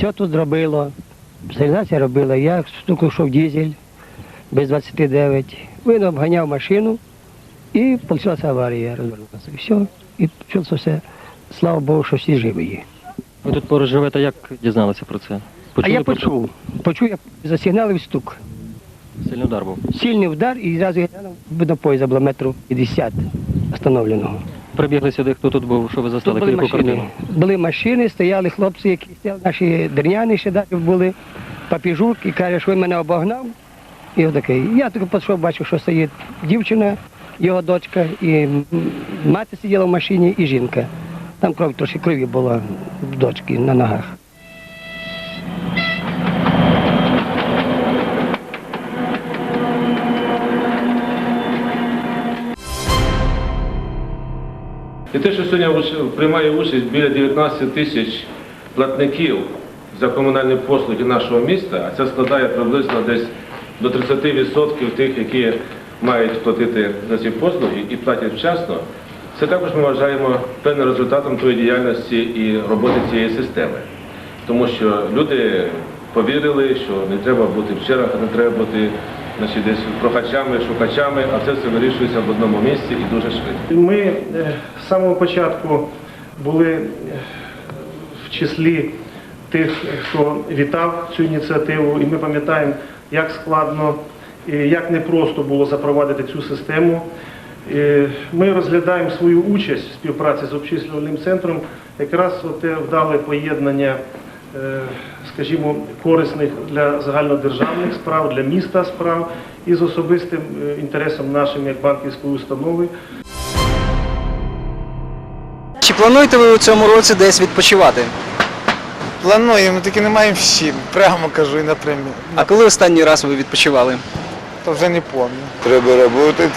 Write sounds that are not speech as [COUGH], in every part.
Все тут зробило. Сигналізація робила. Я штуку йшов дізель без 29. Він обганяв машину і почалася аварія. Розвернулася. І все. І почалося все. Слава Богу, що всі живі є. Ви тут поруч живете, як дізналися про це? а я почув. Почув, я засигналив стук. Сильний удар був. Сильний удар і зразу я глянув, видно поїзда було метрів 50 остановленого. Прибігли сюди, хто тут був, що ви Тут застали, були яку машини. картину? Були машини, стояли хлопці, які стояли, наші дерняни ще далі були, папіжук, і каже, що він мене обогнав. І отакий. Я тільки пішов, бачив, що стоїть дівчина, його дочка, і мати сиділа в машині, і жінка. Там кров трошки крові була в дочки на ногах. І те, що сьогодні приймає участь біля 19 тисяч платників за комунальні послуги нашого міста, а це складає приблизно десь до 30% тих, які мають платити за ці послуги і платять вчасно, це також ми вважаємо певним результатом тої діяльності і роботи цієї системи. Тому що люди повірили, що не треба бути в чергах, не треба бути значить, десь прохачами, шукачами, а це все вирішується в одному місці і дуже швидко. Ми е, з самого початку були е, в числі тих, хто вітав цю ініціативу, і ми пам'ятаємо, як складно і як непросто було запровадити цю систему. Ми розглядаємо свою участь в співпраці з обчислювальним центром, якраз те вдале поєднання, е, скажімо, корисних для загальнодержавних справ, для міста справ і з особистим е, інтересом нашим як банківської установи. Чи плануєте ви у цьому році десь відпочивати? Плануємо, тільки не маємо всі, прямо кажу і напряму. А коли останній раз ви відпочивали? То вже не пам'ятаю. Треба працювати,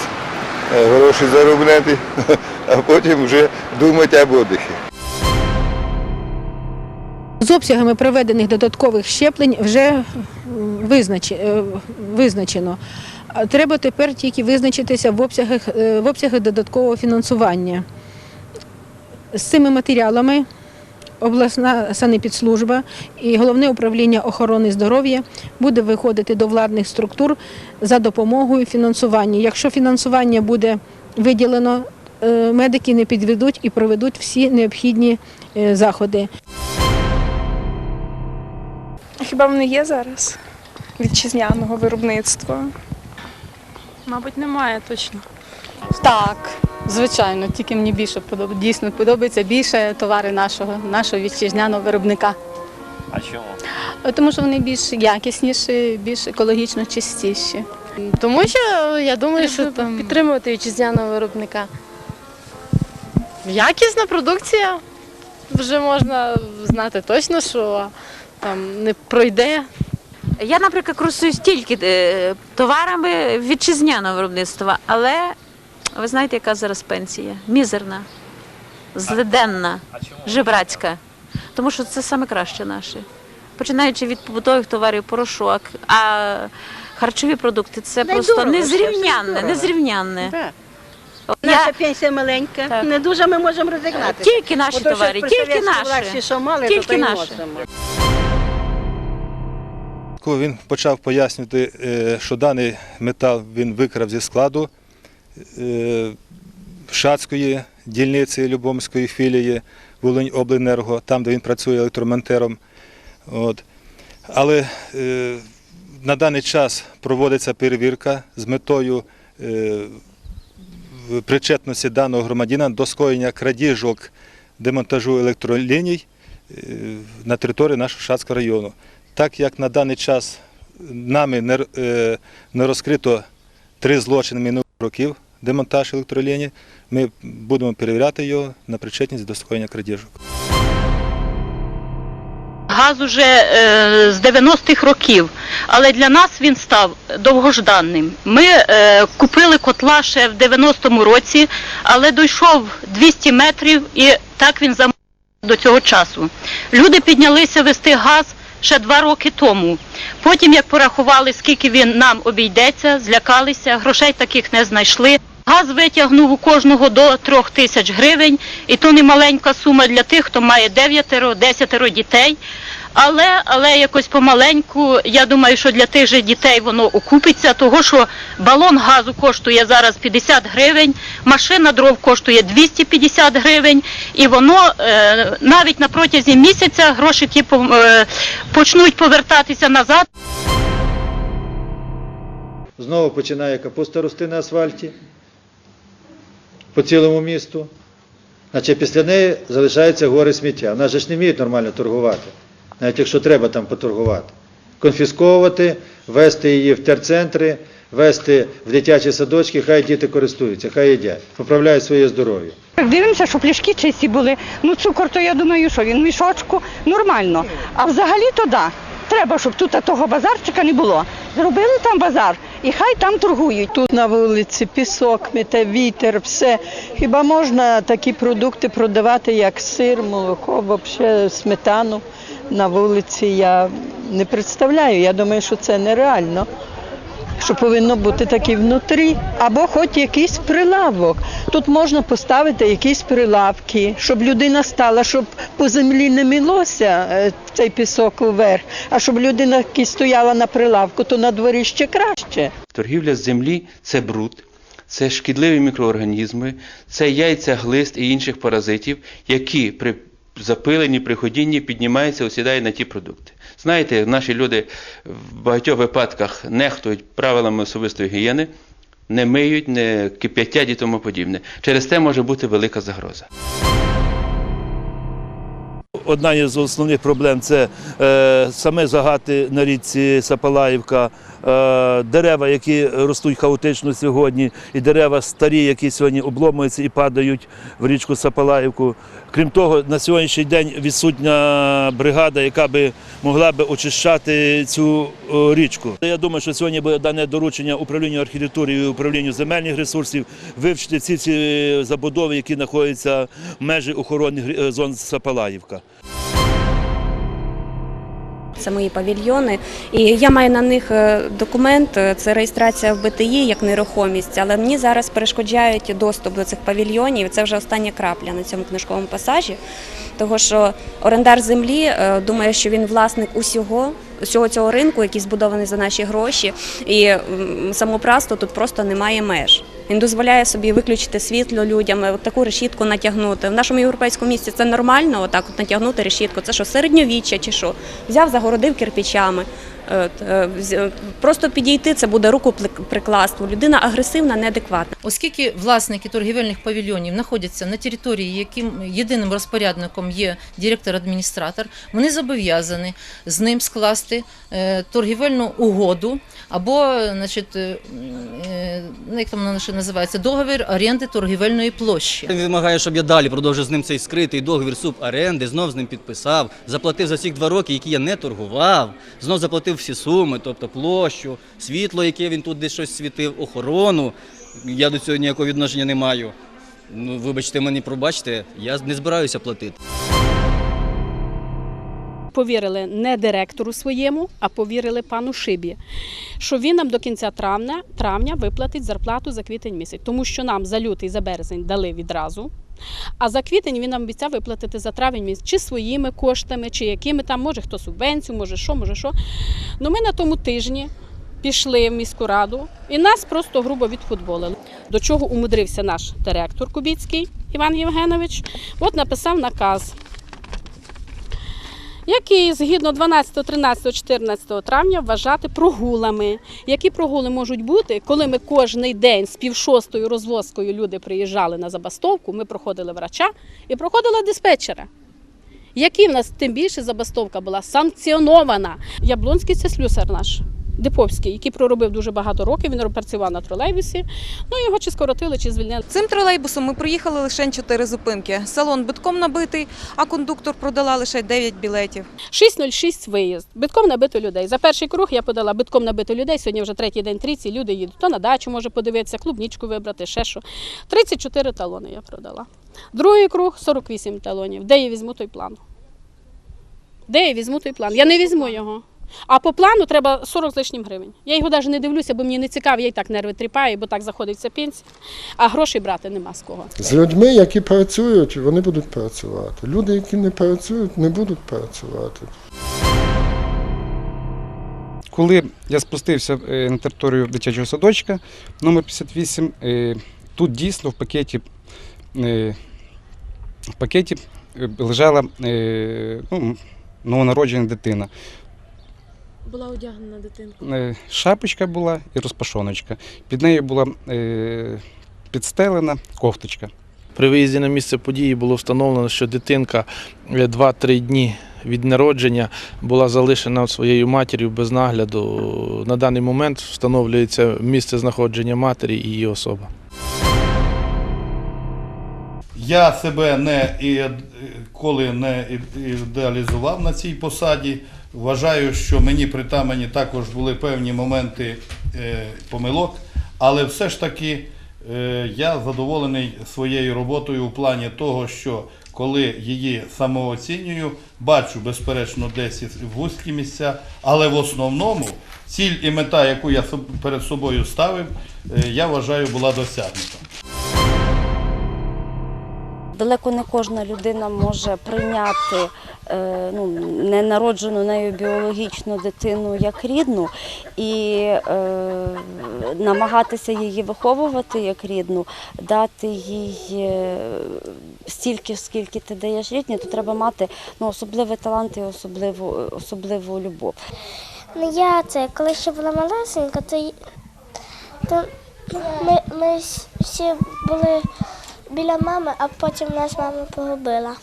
е, гроші заробляти, [LAUGHS] а потім вже думати об отдихі. З обсягами проведених додаткових щеплень вже е, визначено. Треба тепер тільки визначитися в обсягах, е, в обсягах додаткового фінансування. З цими матеріалами обласна санепідслужба і головне управління охорони здоров'я буде виходити до владних структур за допомогою фінансування. Якщо фінансування буде виділено, е, медики не підведуть і проведуть всі необхідні заходи. Хіба вони є зараз? Вітчизняного виробництва? Мабуть, немає точно. Так, звичайно, тільки мені більше подобається. Дійсно подобається більше товари нашого, нашого вітчизняного виробника. А чому? Тому що вони більш якісніші, більш екологічно чистіші. Тому що я думаю, що там підтримувати вітчизняного виробника. Якісна продукція. Вже можна знати точно, що там не пройде. Я, наприклад, користуюсь тільки е, товарами вітчизняного виробництва, але ви знаєте, яка зараз пенсія? Мізерна, злиденна, жебрацька. Тому що це саме краще наше. Починаючи від побутових товарів, порошок, а харчові продукти це просто незрівнянне, незрівнянне. Наша Я, пенсія маленька, Так. не дуже ми можемо розігнати. тільки наші товари, тільки наші. що мали, Тільки то то й наші. можемо. Коли він почав пояснювати, е, що даний метал він викрав зі складу е, Шацької дільниці Любомської філії Волинь-Обленерго, там, де він працює електромонтером. От. Але е, на даний час проводиться перевірка з метою е, причетності даного громадянина до скоєння крадіжок демонтажу електроліній е, на території нашого Шацького району. Так як на даний час нами не, е, не розкрито три злочини минулих років демонтаж електролінії, ми будемо перевіряти його на причетність до скоєння крадіжок. Газ уже е, з 90-х років, але для нас він став довгожданним. Ми е, купили котла ще в 90-му році, але дійшов 200 метрів і так він замовив до цього часу. Люди піднялися вести газ ще два роки тому. Потім, як порахували, скільки він нам обійдеться, злякалися, грошей таких не знайшли. Газ витягнув у кожного до трьох тисяч гривень, і то не маленька сума для тих, хто має дев'ятеро, десятеро дітей. Але, але якось помаленьку, я думаю, що для тих же дітей воно окупиться, того що балон газу коштує зараз 50 гривень, машина дров коштує 250 гривень, і воно е, навіть на протязі місяця грошики пом- е, почнуть повертатися назад. Знову починає капуста рости на асфальті по цілому місту. Значить, після неї залишаються гори сміття. Же ж не вміють нормально торгувати, навіть якщо треба там поторгувати. Конфісковувати, вести її в терцентри, вести в дитячі садочки, хай діти користуються, хай їдять, поправляють своє здоров'я. Дивимося, що пляшки чисті були. Ну, цукор, то я думаю, що він мішочку нормально. А взагалі то да. Треба, щоб тут того базарчика не було. Зробили там базар і хай там торгують. Тут на вулиці пісок, мете, вітер, все. Хіба можна такі продукти продавати, як сир, молоко, взагалі сметану на вулиці? Я не представляю. Я думаю, що це нереально. Що повинно бути таке внутрі, або хоч якийсь прилавок. Тут можна поставити якісь прилавки, щоб людина стала, щоб по землі не мілося е, цей пісок вверх, а щоб людина стояла на прилавку, то на дворі ще краще. Торгівля з землі це бруд, це шкідливі мікроорганізми, це яйця, глист і інших паразитів, які при запиленні, при ходінні піднімаються, осідають на ті продукти. Знаєте, наші люди в багатьох випадках нехтують правилами особистої гігієни, не миють, не кип'ятять і тому подібне. Через це може бути велика загроза. Одна із основних проблем це е, саме загати на річці Сапалаївка, дерева, які ростуть хаотично сьогодні, і дерева старі, які сьогодні обломуються і падають в річку Сапалаївку. Крім того, на сьогоднішній день відсутня бригада, яка би могла би очищати цю річку. Я думаю, що сьогодні буде дане доручення управлінню архітектури і управлінню земельних ресурсів вивчити ці ці забудови, які знаходяться в межі охоронних е, зон Сапалаївка. Це мої павільйони, і я маю на них е, документ. е, Це реєстрація в БТІ як нерухомість. Але мені зараз перешкоджають доступ до цих павільйонів. Це вже остання крапля на цьому книжковому пасажі. Того що орендар землі е, думає, що він власник усього. Усього цього ринку, який збудований за наші гроші, і м, самоуправство тут просто немає меж. Він дозволяє собі виключити світло людям, от таку решітку натягнути. В нашому європейському місті це нормально, отак от натягнути решітку. Це що, середньовіччя чи що? Взяв, загородив кирпичами. Е, вз- Просто підійти це буде руку прикласти. Людина агресивна, неадекватна. Оскільки власники торгівельних павільйонів знаходяться на території, яким єдиним розпорядником є директор-адміністратор, вони зобов'язані з ним скласти е, торгівельну угоду або, значить, е, е, як там вона ще називається, договір оренди торгівельної площі. Він вимагає, щоб я далі продовжив з ним цей скритий договір суборенди, знов з ним підписав, заплатив за ці два роки, які я не торгував, знов заплатив всі суми, тобто площу, світло, яке він тут десь щось світив, охорону. Я до цього ніякого відношення не маю. Ну, вибачте мені, пробачте, я не збираюся платити. повірили не директору своєму, а повірили пану Шибі, що він нам до кінця травня, травня виплатить зарплату за квітень місяць, тому що нам за лютий, за березень дали відразу. А за квітень він нам обіцяв виплатити за травень місяць чи своїми коштами, чи якими там, може хто субвенцію, може що, може що. Ну ми на тому тижні пішли в міську раду і нас просто грубо відфутболили. До чого умудрився наш директор Кубіцький Іван Євгенович. От написав наказ які згідно 12, 13, 14 травня вважати прогулами. Які прогули можуть бути, коли ми кожний день з пів шостою розвозкою люди приїжджали на забастовку, ми проходили врача і проходили диспетчера. Які в нас тим більше забастовка була санкціонована. Яблонський це слюсар наш. Диповський, який проробив дуже багато років, він працював на тролейбусі. Ну його чи скоротили, чи звільнили. Цим тролейбусом ми проїхали лише 4 зупинки. Салон битком набитий, а кондуктор продала лише 9 білетів. 6.06 виїзд. Битком набито людей. За перший круг я подала битком набито людей. Сьогодні вже третій день трійці. Люди їдуть. То на дачу може подивитися, клубнічку вибрати, ще що. 34 талони я продала. Другий круг 48 талонів. Де я візьму той план? Де я візьму той план? Я не візьму його. А по плану треба 40 з лишнім гривень. Я його навіть не дивлюся, бо мені не цікаво, я і так нерви тріпаю, бо так заходить ця пенсія. А грошей брати нема з кого. З людьми, які працюють, вони будуть працювати. Люди, які не працюють, не будуть працювати. Коли я спустився е, на територію дитячого садочка номер 58, е, тут дійсно в пакеті, е, в пакеті лежала ну, новонароджена дитина. Була одягнена дитинка. Е, Шапочка була і розпашоночка. Під нею була е, підстелена кофточка. При виїзді на місце події було встановлено, що дитинка е, 2-3 дні від народження була залишена своєю матір'ю без нагляду. На даний момент встановлюється місце знаходження матері і її особа. Я себе не коли не ідеалізував на цій посаді. Вважаю, що мені притаманні також були певні моменти е, помилок, але все ж таки е, я задоволений своєю роботою у плані того, що коли її самооцінюю, бачу безперечно десь вузькі місця, але в основному ціль і мета, яку я перед собою ставив, е, я вважаю, була досягнута. Далеко не кожна людина може прийняти е, ну, ненароджену нею біологічну дитину як рідну і е, намагатися її виховувати як рідну, дати їй е, стільки, скільки ти даєш рідні, то треба мати ну, особливий талант і особливу, особливу любов. Ну я це, коли ще була малесенька, то, то ми, ми всі були біля мами, а потім нас мама погубила.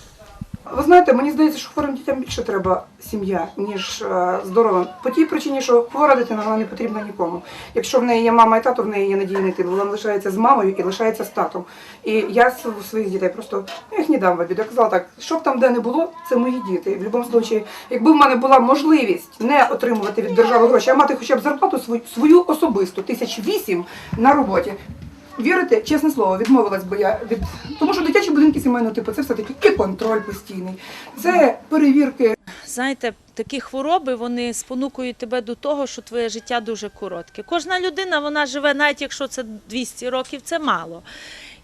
Ви знаєте, мені здається, що хворим дітям більше треба сім'я, ніж е, здоровим. По тій причині, що хвора дитина вона не потрібна нікому. Якщо в неї є мама і тато, в неї є надійний тил, вона лишається з мамою і лишається з татом. І я своїх дітей просто ну, їх не дам в. Я казала так, щоб там де не було, це мої діти. В будь-якому випадку, якби в мене була можливість не отримувати від держави гроші, а мати хоча б зарплату свою, свою особисту, тисяч вісім на роботі. Вірите, чесне слово, відмовилась би я від тому, що дитячі будинки сімейного типу це все таки і контроль постійний, це перевірки. Знаєте, такі хвороби вони спонукують тебе до того, що твоє життя дуже коротке. Кожна людина вона живе, навіть якщо це 200 років, це мало.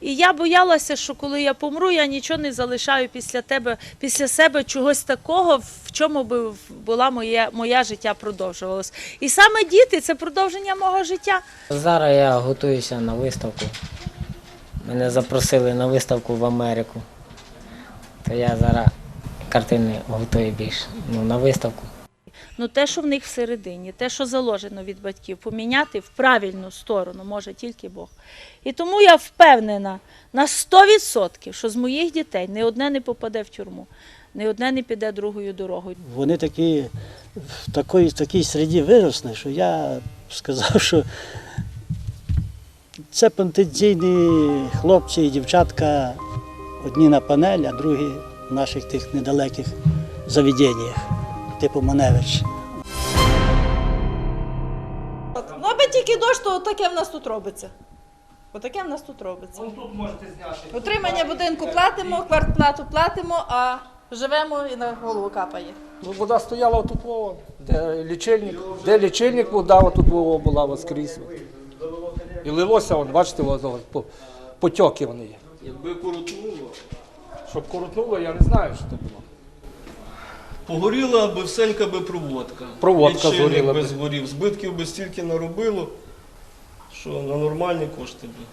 І я боялася, що коли я помру, я нічого не залишаю після тебе, після себе чогось такого, в чому би була моє, моє життя продовжувалось. І саме діти це продовження мого життя. Зараз я готуюся на виставку. Мене запросили на виставку в Америку. То я зараз картини готую більше. Ну, на виставку. Ну, те, що в них всередині, те, що заложено від батьків, поміняти в правильну сторону може тільки Бог. І тому я впевнена на 100%, що з моїх дітей ні одне не попаде в тюрму, ні одне не піде другою дорогою. Вони такі в такій, такій середі виросли, що я сказав, [LAUGHS] що це потенційні хлопці і дівчатка одні на панель, а другі в наших тих недалеких заведеннях, типу Маневич. Ну, аби тільки дощ, то таке в нас тут робиться. Отаке в нас тут робиться. Утримання будинку платимо, квартплату платимо, а живемо і на голову капає. Ну, вода стояла тут, во, де лічильник, де лічильник вода, тут во, була от скрізь. І лилося, вон, бачите, от, от, по- потьоки вони є. Якби коротнуло, Щоб коротнуло, я не знаю, що це було. Погоріла би всенька би проводка. Проводка згоріла би би. згорів. Збитків би стільки наробило, що на нормальні кошти би.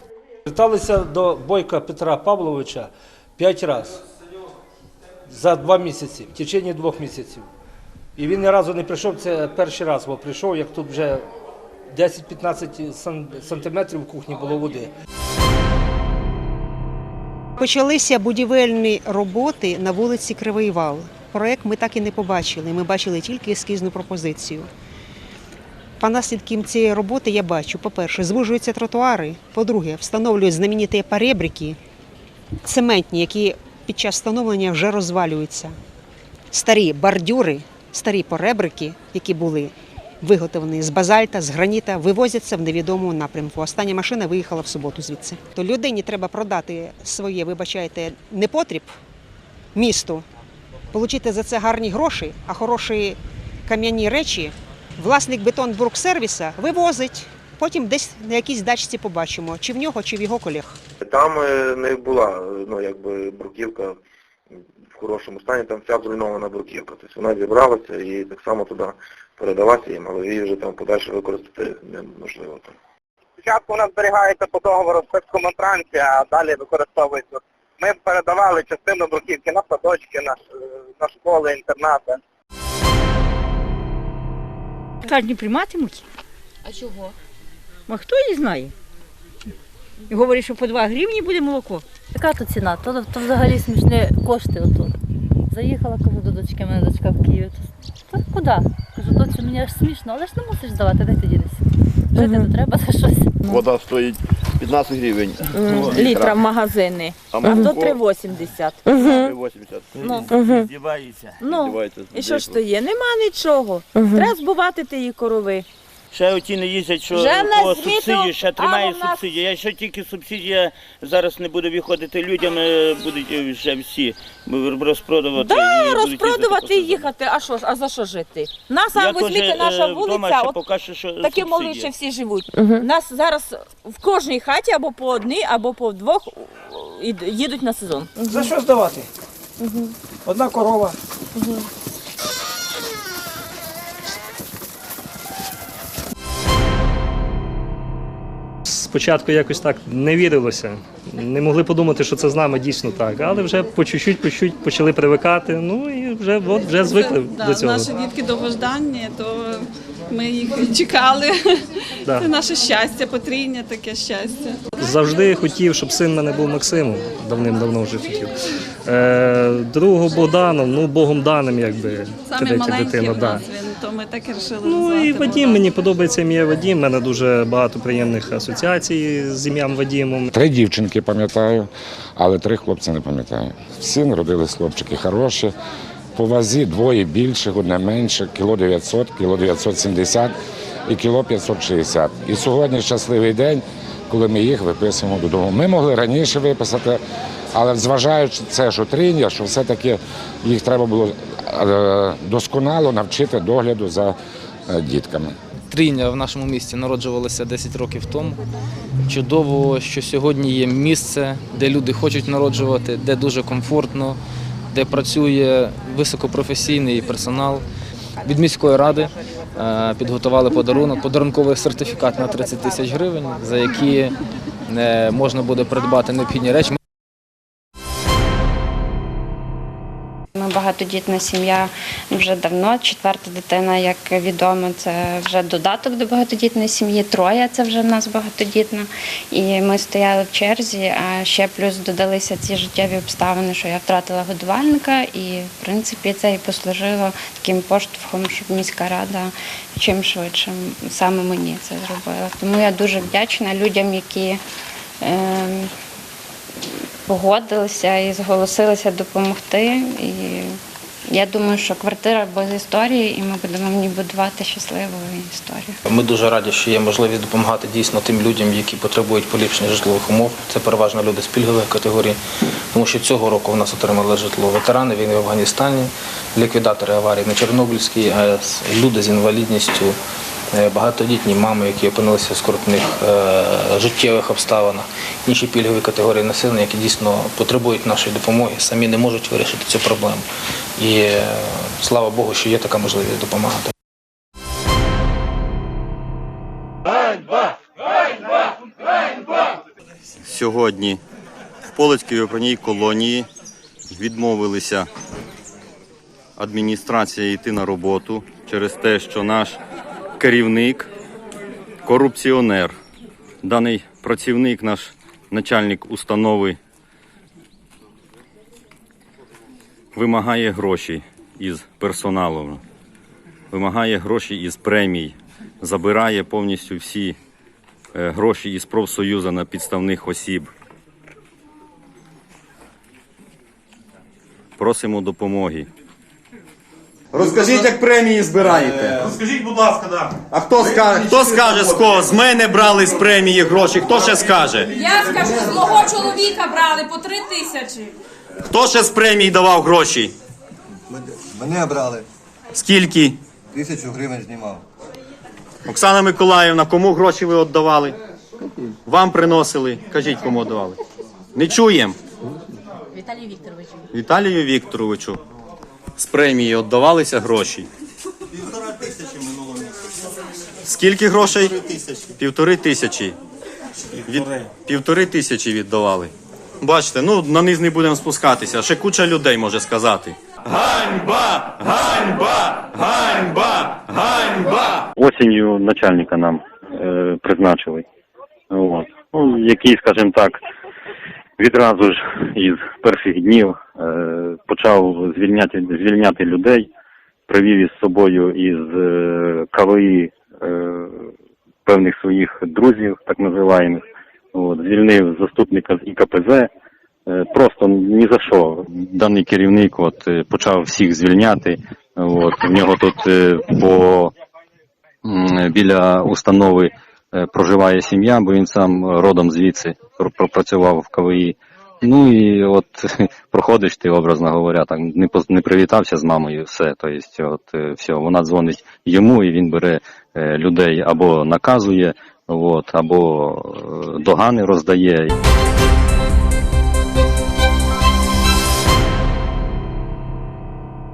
Зверталися до Бойка Петра Павловича п'ять разів за два місяці, в течение двох місяців. І він ні разу не прийшов, це перший раз бо прийшов, як тут вже 10-15 сан- сантиметрів в кухні було води. Почалися будівельні роботи на вулиці Кривий Вал. Проект ми так і не побачили. Ми бачили тільки ескізну пропозицію. По наслідкам цієї роботи я бачу, по-перше, звужуються тротуари, по-друге, встановлюють знамениті перебрики, цементні, які під час встановлення вже розвалюються. Старі бордюри, старі поребрики, які були виготовлені з базальта, з граніта, вивозяться в невідомому напрямку. Остання машина виїхала в суботу звідси. То людині треба продати своє, вибачайте, непотріб місту, отримати за це гарні гроші, а хороші кам'яні речі власник бетонбургсервіса вивозить. Потім десь на якійсь дачці побачимо, чи в нього, чи в його колег. Там е, не була ну, якби бруківка в хорошому стані, там вся зруйнована бруківка. Тобто вона зібралася і так само туди передалася їм, але її вже там подальше використати неможливо. Спочатку вона зберігається по договору спецкоментранці, а далі використовується. Ми передавали частину бруківки на садочки, на, на школи, інтернати. Кажуть, не прийматимуть. А чого? А хто її знає? І говорять, що по 2 гривні буде молоко. Яка то ціна? То, то взагалі смішні кошти ото. Заїхала, кажу до дочки, мене дочка в Києві. То, та куди? Кажу, доцю, мені аж смішно, але ж не мусиш здавати, де ти дінешся? Жити то треба за щось. Вода стоїть 15 гривень. Літра в магазини. А А молоко? то 3,80. 3,80. Ну. Здівається. Ну, Здівається. і що ж то є? Нема нічого. Треба збувати тієї корови. Ще оті не їздять, що Вже по субсидії, ще тримає а у нас- субсидія. Якщо тільки субсидія зараз не буде виходити людям, е, будуть е, вже всі розпродувати. Да, і будуть їздити розпродувати по і їхати. А що ж, а за що жити? Нас, а Я візьміть наша е, вулиця, ще от поки що, що такі субсидія. молодші всі живуть. Нас зараз в кожній хаті або по одній, або по двох і- їдуть на сезон. За що здавати? Одна корова. Спочатку якось так не вірилося. Не могли подумати, що це з нами дійсно так. Але вже по чуть-чуть, по чуть почали привикати. Ну і вже от вже звикли Да, до цього. Наші дітки довгожданні, то ми їх [LAUGHS] чекали. Да. Це наше щастя, потрійне таке щастя. Завжди хотів, щоб син мене був Максимом. Давним-давно вже хотів. Е, другого Богданом, ну Богом даним, якби третя дитина. Да. То ми так і вирішили Ну і Вадім, мені подобається ім'я Вадім. У мене дуже багато приємних асоціацій з ім'ям Вадімом. Три дівчинки пам'ятаю, але три хлопці не пам'ятаю. Всі народились хлопчики хороші. По вазі двоє більших, одне менше, кіло 900, кіло 970 і кіло 560. І сьогодні щасливий день, коли ми їх виписуємо додому. Ми могли раніше виписати, але зважаючи це, що трійня, що все-таки їх треба було досконало навчити догляду за е, дітками. Трійня в нашому місті народжувалася 10 років тому. Чудово, що сьогодні є місце, де люди хочуть народжувати, де дуже комфортно, де працює високопрофесійний персонал. Від міської ради е, підготували подарунок, подарунковий сертифікат на 30 тисяч гривень, за які е, можна буде придбати необхідні речі. Багатодітна сім'я вже давно. Четверта дитина, як відомо, це вже додаток до багатодітної сім'ї. Троє це вже в нас багатодітна. І ми стояли в черзі. А ще плюс додалися ці життєві обставини, що я втратила годувальника, і в принципі це і послужило таким поштовхом, щоб міська рада чим швидше саме мені це зробила. Тому я дуже вдячна людям, які. ем, погодилися і зголосилися допомогти. І я думаю, що квартира без історії, і ми будемо в ній будувати щасливу історію. Ми дуже раді, що є можливість допомагати дійсно тим людям, які потребують поліпшення житлових умов. Це переважно люди з пільгових категорій, тому що цього року в нас отримали житло ветерани війни в Афганістані, ліквідатори аварії на Чорнобильській АЕС, люди з інвалідністю, багатодітні мами, які опинилися в скрутних е, життєвих обставинах, інші пільгові категорії населення, які дійсно потребують нашої допомоги, самі не можуть вирішити цю проблему. І е, слава Богу, що є така можливість допомагати. Сьогодні в Полицькій окружній колонії відмовилися адміністрація йти на роботу через те, що наш керівник корупціонер. Даний працівник, наш начальник установи, вимагає гроші із персоналу, вимагає гроші із премій, забирає повністю всі е, гроші із профсоюзу на підставних осіб. Просимо допомоги. Розкажіть, як премії збираєте. Розкажіть, будь ласка, да. А хто скаже, хто скаже з кого? З мене брали з премії гроші? Хто ще скаже? Я скажу, з мого чоловіка брали по три тисячі. Хто ще з премії давав гроші? Мене брали. Скільки? Тисячу гривень знімав. Оксана Миколаївна, кому гроші ви віддавали? Вам приносили. Кажіть, кому віддавали. Не чуємо. Віталій Вікторович. Віталію Вікторовичу. З премії віддавалися гроші. Півтора тисячі минулого місяця. Скільки грошей? Півтори тисячі. Півтори тисячі. Від... Півтори тисячі віддавали. Бачите, ну на низ не будемо спускатися. Ще куча людей може сказати. Ганьба! Ганьба! Ганьба! Ганьба! Осінню начальника нам е, призначили. От. Ну, який, скажімо так, відразу ж із перших днів е, почав звільняти, звільняти людей, привів із собою із е, КВІ е, певних своїх друзів, так називаємо. От, звільнив заступника з ІКПЗ. Просто ні за що. Даний керівник от, почав всіх звільняти. От, в нього тут по біля установи проживає сім'я, бо він сам родом звідси пропрацював в КВІ. Ну і от [LAUGHS] проходиш ти, образно говоря, так не не привітався з мамою, все. Тобто, от е, все, вона дзвонить йому, і він бере е, людей або наказує, от, або е, догани роздає.